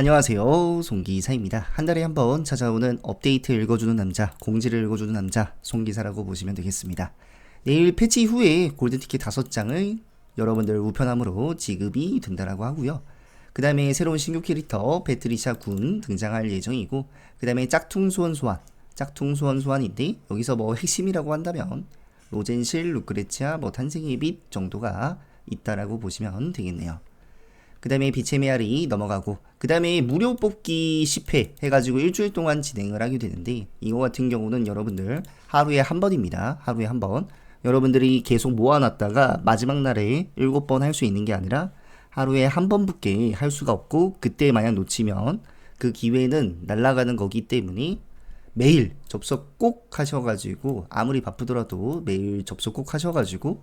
안녕하세요. 송기사입니다. 한 달에 한 번 찾아오는 업데이트 읽어주는 남자, 공지를 읽어주는 남자, 송기사라고 보시면 되겠습니다. 내일 패치 후에 골든티켓 5장을 여러분들 우편함으로 지급이 된다라고 하고요. 그 다음에 새로운 신규 캐릭터 배트리샤 군 등장할 예정이고 그 다음에 짝퉁 소원 소환 짝퉁 소원 소환인데 여기서 뭐 핵심이라고 한다면 로젠실, 루크레치아, 뭐 탄생의 빛 정도가 있다라고 보시면 되겠네요. 그 다음에 빛의 메아리 넘어가고 그 다음에 무료 뽑기 10회 해가지고 일주일 동안 진행을 하게 되는데 이거 같은 경우는 여러분들 하루에 한 번입니다. 하루에 한 번. 여러분들이 계속 모아놨다가 마지막 날에 7번 할 수 있는 게 아니라 하루에 한 번밖에 할 수가 없고 그때 만약 놓치면 그 기회는 날아가는 거기 때문에 매일 접속 꼭 하셔가지고 아무리 바쁘더라도 매일 접속 꼭 하셔가지고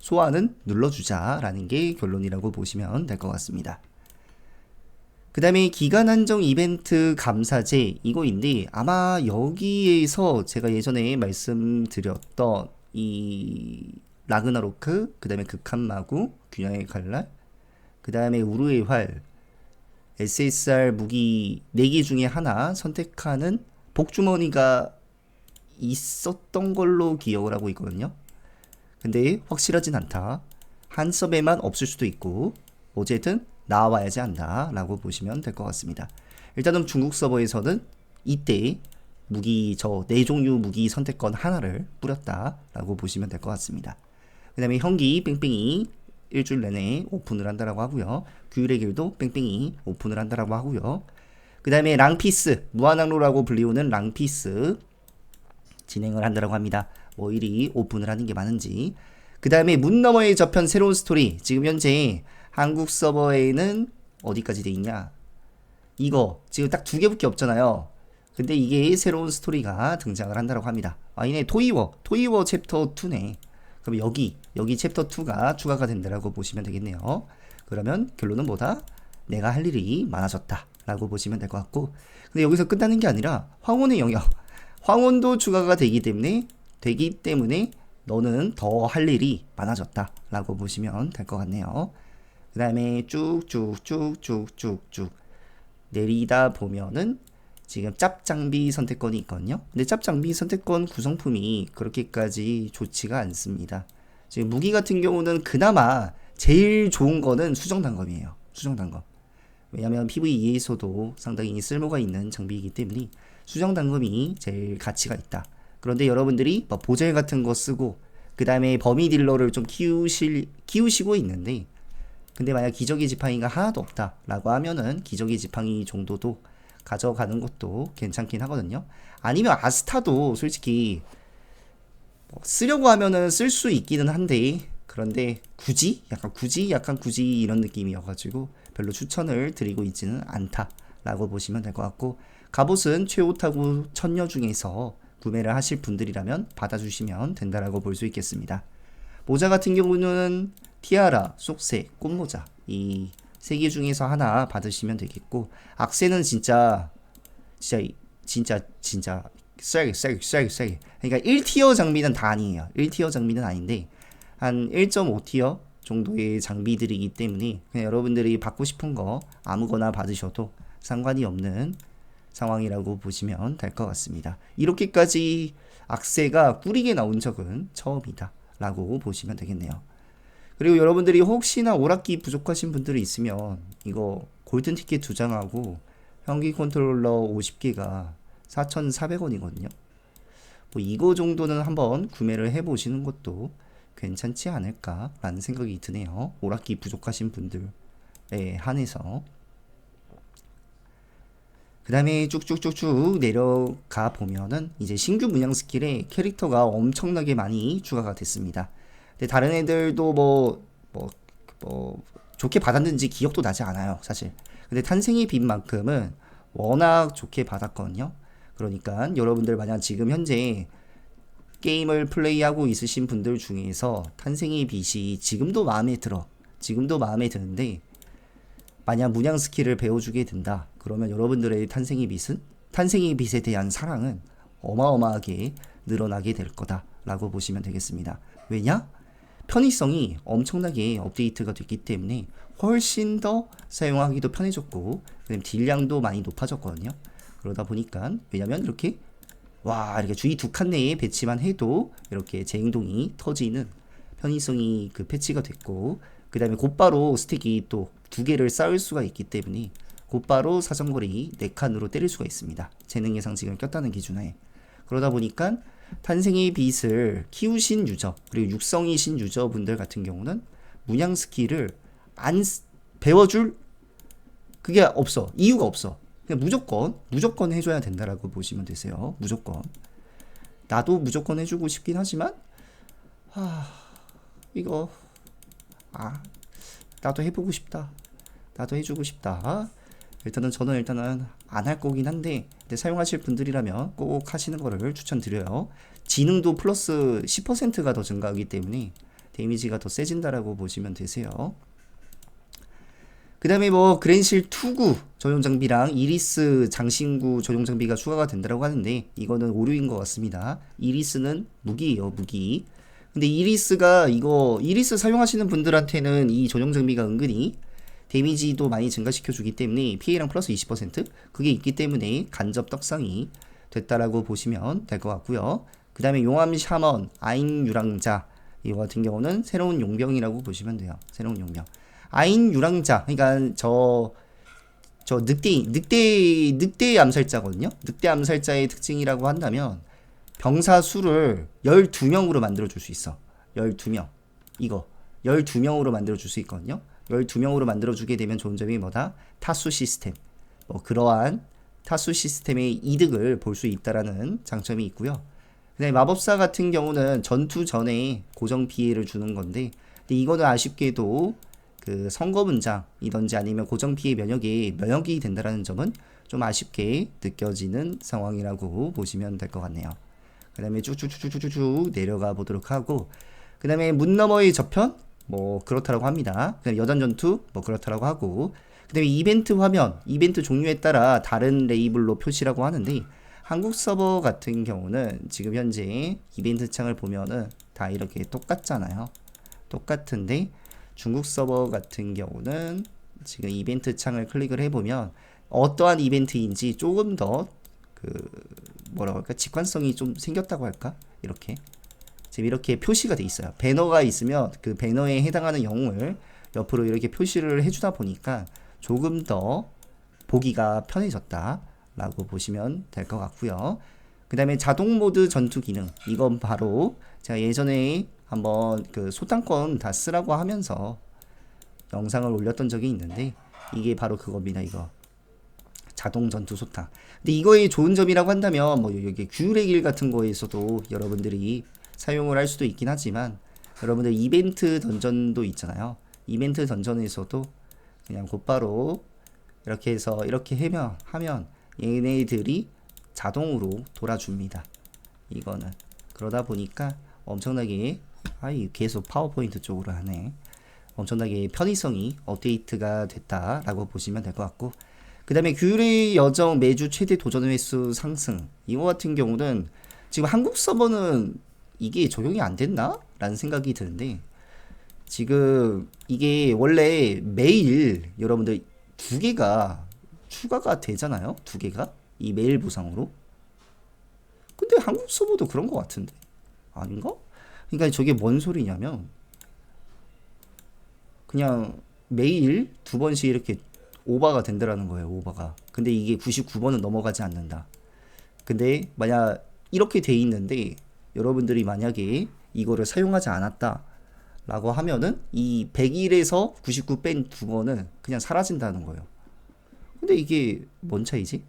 소환은 눌러주자라는 게 결론이라고 보시면 될 것 같습니다. 그 다음에 기간 한정 이벤트 감사제 이거인데 아마 여기에서 제가 예전에 말씀드렸던 이 라그나로크 그 다음에 극한마구 균형의 칼날 그 다음에 우르의 활 SSR 무기 4개 중에 하나 선택하는 복주머니가 있었던 걸로 기억을 하고 있거든요. 근데 확실하진 않다. 한 서버에만 없을 수도 있고 어쨌든 나와야지 한다라고 보시면 될 것 같습니다. 일단은 중국 서버에서는 이때 무기 저 네 종류 무기 선택권 하나를 뿌렸다라고 보시면 될 것 같습니다. 그 다음에 현기 뺑뺑이 일주일 내내 오픈을 한다라고 하고요. 규율의 길도 뺑뺑이 오픈을 한다라고 하고요. 그 다음에 랑피스 무한항로라고 불리우는 랑피스 진행을 한다라고 합니다. 뭐 일이 오픈을 하는 게 많은지. 그 다음에 문 너머의 저편 새로운 스토리. 지금 현재 한국 서버에는 어디까지 돼 있냐? 이거 지금 딱 두 개밖에 없잖아요. 근데 이게 새로운 스토리가 등장을 한다고 합니다. 아, 이네 토이워, 토이워 챕터 2네. 그럼 여기, 여기 챕터 2가 추가가 된다라고 보시면 되겠네요. 그러면 결론은 뭐다? 내가 할 일이 많아졌다. 라고 보시면 될 것 같고. 근데 여기서 끝나는 게 아니라 황혼의 영역. 황혼도 추가가 되기 때문에, 되기 때문에 너는 더 할 일이 많아졌다. 라고 보시면 될 것 같네요. 그 다음에 쭉쭉쭉쭉쭉쭉 내리다 보면은 지금 짭장비 선택권이 있거든요. 근데 짭장비 선택권 구성품이 그렇게까지 좋지가 않습니다. 지금 무기 같은 경우는 그나마 제일 좋은 거는 수정 단검이에요. 수정 단검. 왜냐하면 PVE에서도 상당히 쓸모가 있는 장비이기 때문에 수정 단검이 제일 가치가 있다. 그런데 여러분들이 뭐 보젤 같은 거 쓰고 그 다음에 범위 딜러를 좀 키우실 키우시고 있는데 근데 만약 기저귀 지팡이가 하나도 없다라고 하면은 기저귀 지팡이 정도도 가져가는 것도 괜찮긴 하거든요. 아니면 아스타도 솔직히 뭐 쓰려고 하면은 쓸 수 있기는 한데 그런데 굳이 약간 굳이 약간 굳이 이런 느낌이어가지고 별로 추천을 드리고 있지는 않다라고 보시면 될 것 같고 갑옷은 최오타구 천녀 중에서 구매를 하실 분들이라면 받아주시면 된다라고 볼 수 있겠습니다. 모자 같은 경우는 티아라, 쏙새, 꽃모자 이 세 개 중에서 하나 받으시면 되겠고 악세는 진짜 진짜 진짜 진짜 세게 세게 세게 세게 그러니까 1티어 장비는 다 아니에요. 1티어 장비는 아닌데 한 1.5티어 정도의 장비들이기 때문에 그냥 여러분들이 받고 싶은 거 아무거나 받으셔도 상관이 없는 상황이라고 보시면 될 것 같습니다. 이렇게까지 악세가 꾸리게 나온 적은 처음이다 라고 보시면 되겠네요. 그리고 여러분들이 혹시나 오락기 부족하신 분들이 있으면 이거 골든 티켓 두 장하고 현기 컨트롤러 50개가 4,400원이거든요. 뭐 이거 정도는 한번 구매를 해 보시는 것도 괜찮지 않을까라는 생각이 드네요. 오락기 부족하신 분들에 한해서. 그 다음에 쭉쭉쭉쭉 내려가 보면은 이제 신규 문양 스킬에 캐릭터가 엄청나게 많이 추가가 됐습니다. 근데 다른 애들도 뭐, 뭐, 뭐, 좋게 받았는지 기억도 나지 않아요, 사실. 근데 탄생의 빛만큼은 워낙 좋게 받았거든요. 그러니까 여러분들 만약 지금 현재 게임을 플레이하고 있으신 분들 중에서 탄생의 빛이 지금도 마음에 들어. 지금도 마음에 드는데 만약 문양 스킬을 배워주게 된다. 그러면 여러분들의 탄생의 빛은 탄생의 빛에 대한 사랑은 어마어마하게 늘어나게 될 거다라고 보시면 되겠습니다. 왜냐? 편의성이 엄청나게 업데이트가 됐기 때문에 훨씬 더 사용하기도 편해졌고 그다음에 딜량도 많이 높아졌거든요. 그러다 보니까 왜냐면 이렇게 와 이렇게 주위 두 칸 내에 배치만 해도 이렇게 재행동이 터지는 편의성이 그 패치가 됐고 그 다음에 곧바로 스택이 또 두 개를 쌓을 수가 있기 때문에 곧바로 사정거리 네 칸으로 때릴 수가 있습니다. 재능 예상직을 꼈다는 기준에. 그러다 보니까 탄생의 빛을 키우신 유저 그리고 육성이신 유저분들 같은 경우는 문양 스킬을 안 쓰- 배워줄 그게 없어. 이유가 없어. 그냥 무조건 무조건 해줘야 된다라고 보시면 되세요. 무조건. 나도 무조건 해주고 싶긴 하지만 아 이거 아 나도 해보고 싶다 나도 해주고 싶다 일단은 저는 일단은 안 할 거긴 한데 근데 사용하실 분들이라면 꼭 하시는 거를 추천드려요 지능도 플러스 10%가 더 증가하기 때문에 데미지가 더 세진다라고 보시면 되세요 그 다음에 뭐 그랜실 2구 전용 장비랑 이리스 장신구 전용 장비가 추가가 된다고 하는데 이거는 오류인 것 같습니다. 이리스는 무기예요, 무기. 근데 이리스가 이거 이리스 사용하시는 분들한테는 이 전용 장비가 은근히 데미지도 많이 증가시켜 주기 때문에 피해량 플러스 20% 그게 있기 때문에 간접 떡상이 됐다라고 보시면 될 것 같고요. 그 다음에 용암 샤먼 아인 유랑자 이거 같은 경우는 새로운 용병이라고 보시면 돼요. 새로운 용병. 아인 유랑자 그러니까 저저 늑대 늑대 늑대 암살자거든요. 늑대 암살자의 특징이라고 한다면 병사 수를 12명으로 만들어 줄 수 있어. 12명. 이거 12명으로 만들어 줄 수 있거든요. 12명으로 만들어 주게 되면 좋은 점이 뭐다? 타수 시스템. 뭐 그러한 타수 시스템의 이득을 볼 수 있다라는 장점이 있고요. 그다음에 마법사 같은 경우는 전투 전에 고정 피해를 주는 건데 근데 이거는 아쉽게도 그 선거 문장이던지 아니면 고정 피해 면역이 면역이 된다라는 점은 좀 아쉽게 느껴지는 상황이라고 보시면 될 것 같네요. 그 다음에 쭉쭉쭉쭉쭉 내려가 보도록 하고 그 다음에 문 너머의 저편 뭐 그렇다라고 합니다. 그다음 여단 전투 뭐 그렇다라고 하고 그 다음에 이벤트 화면 이벤트 종류에 따라 다른 레이블로 표시라고 하는데 한국 서버 같은 경우는 지금 현재 이벤트 창을 보면은 다 이렇게 똑같잖아요. 똑같은데 중국 서버 같은 경우는 지금 이벤트 창을 클릭을 해보면 어떠한 이벤트인지 조금 더 그 뭐라고 할까? 직관성이 좀 생겼다고 할까? 이렇게. 지금 이렇게 표시가 돼 있어요. 배너가 있으면 그 배너에 해당하는 영웅을 옆으로 이렇게 표시를 해주다 보니까 조금 더 보기가 편해졌다 라고 보시면 될 것 같고요. 그 다음에 자동 모드 전투 기능. 이건 바로 제가 예전에 한번 그 소탕권 다 쓰라고 하면서 영상을 올렸던 적이 있는데 이게 바로 그겁니다 이거 자동 전투 소탕. 근데 이거의 좋은 점이라고 한다면 뭐 여기 규율의 길 같은 거에서도 여러분들이 사용을 할 수도 있긴 하지만 여러분들 이벤트 던전도 있잖아요. 이벤트 던전에서도 그냥 곧바로 이렇게 해서 이렇게 하면 하면 얘네들이 자동으로 돌아줍니다. 이거는. 그러다 보니까 엄청나게 아이 계속 파워포인트 쪽으로 하네. 엄청나게 편의성이 업데이트가 됐다라고 보시면 될 것 같고 그 다음에 규율의 여정 매주 최대 도전 횟수 상승. 이거 같은 경우는 지금 한국 서버는 이게 적용이 안 됐나? 라는 생각이 드는데 지금 이게 원래 매일 여러분들 두 개가 추가가 되잖아요? 두 개가? 이 메일 보상으로? 근데 한국 서버도 그런 것 같은데. 아닌가? 그러니까 저게 뭔 소리냐면 그냥 매일 두 번씩 이렇게 오버가 된다라는 거예요, 오버가. 근데 이게 99번은 넘어가지 않는다. 근데 만약 이렇게 돼 있는데 여러분들이 만약에 이거를 사용하지 않았다 라고 하면은 이 100일에서 99 뺀 두 번은 그냥 사라진다는 거예요. 근데 이게 뭔 차이지?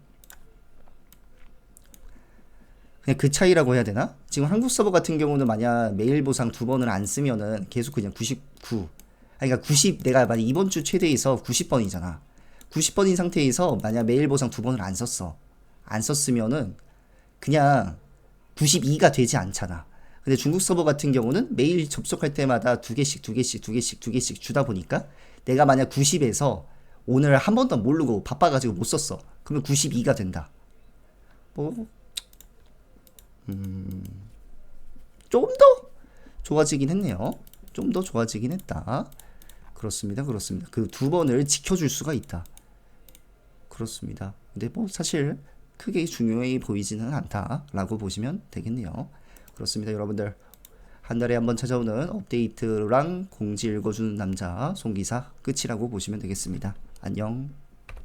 그냥 그 차이라고 해야 되나? 지금 한국 서버 같은 경우는 만약 메일 보상 두 번을 안 쓰면은 계속 그냥 99 그러니까 90 내가 만약 이번 주 최대에서 90번이잖아. 90번인 상태에서 만약 메일 보상 두 번을 안 썼어. 안 썼으면은 그냥 92가 되지 않잖아. 근데 중국 서버 같은 경우는 매일 접속할 때마다 두 개씩 두 개씩 두 개씩 두 개씩 주다 보니까 내가 만약 90에서 오늘 한 번도 모르고 바빠가지고 못 썼어. 그러면 92가 된다. 뭐, 음, 조금 더 좋아지긴 했네요. 좀 더 좋아지긴 했다. 그렇습니다. 그렇습니다. 그 두 번을 지켜줄 수가 있다. 그렇습니다. 근데 뭐 사실 크게 중요해 보이지는 않다라고 보시면 되겠네요. 그렇습니다. 여러분들 한 달에 한 번 찾아오는 업데이트랑 공지 읽어주는 남자 송기사 끝이라고 보시면 되겠습니다. 안녕.